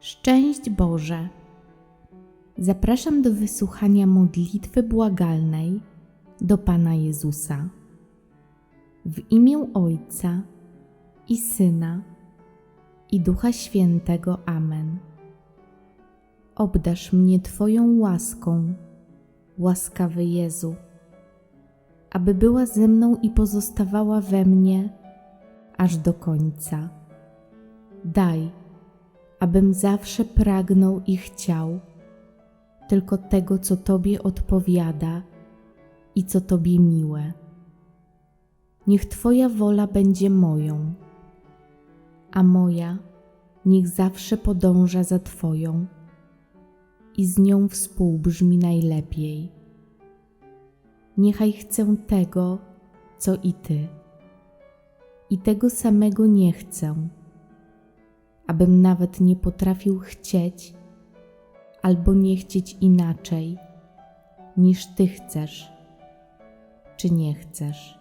Szczęść Boże! Zapraszam do wysłuchania modlitwy błagalnej do Pana Jezusa. W imię Ojca i Syna i Ducha Świętego. Amen. Obdasz mnie Twoją łaską, łaskawy Jezu, aby była ze mną i pozostawała we mnie aż do końca. Daj, abym zawsze pragnął i chciał tylko tego, co Tobie odpowiada i co Tobie miłe. Niech Twoja wola będzie moją, a moja niech zawsze podąża za Twoją i z nią współbrzmi najlepiej. Niechaj chcę tego, co i Ty, i tego samego nie chcę, abym nawet nie potrafił chcieć albo nie chcieć inaczej, niż Ty chcesz, czy nie chcesz.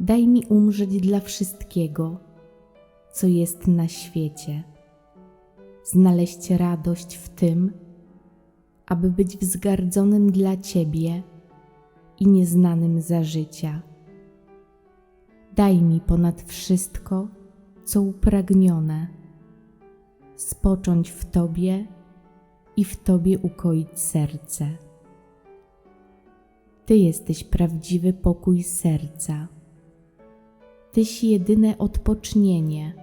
Daj mi umrzeć dla wszystkiego, co jest na świecie, znaleźć radość w tym, aby być wzgardzonym dla Ciebie i nieznanym za życia. Daj mi ponad wszystko, co upragnione, spocząć w Tobie i w Tobie ukoić serce. Ty jesteś prawdziwy pokój serca. Tyś jedyne odpocznienie.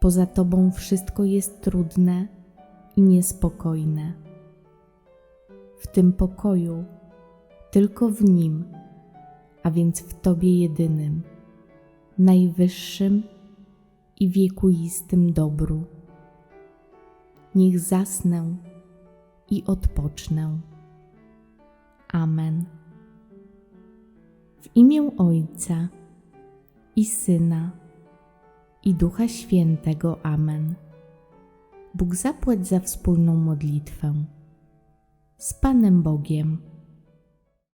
Poza Tobą wszystko jest trudne i niespokojne. W tym pokoju, tylko w Nim, a więc w Tobie jedynym, najwyższym i wiekuistym dobru. Niech zasnę i odpocznę. Amen. W imię Ojca i Syna i Ducha Świętego. Amen. Bóg zapłać za wspólną modlitwę. Z Panem Bogiem.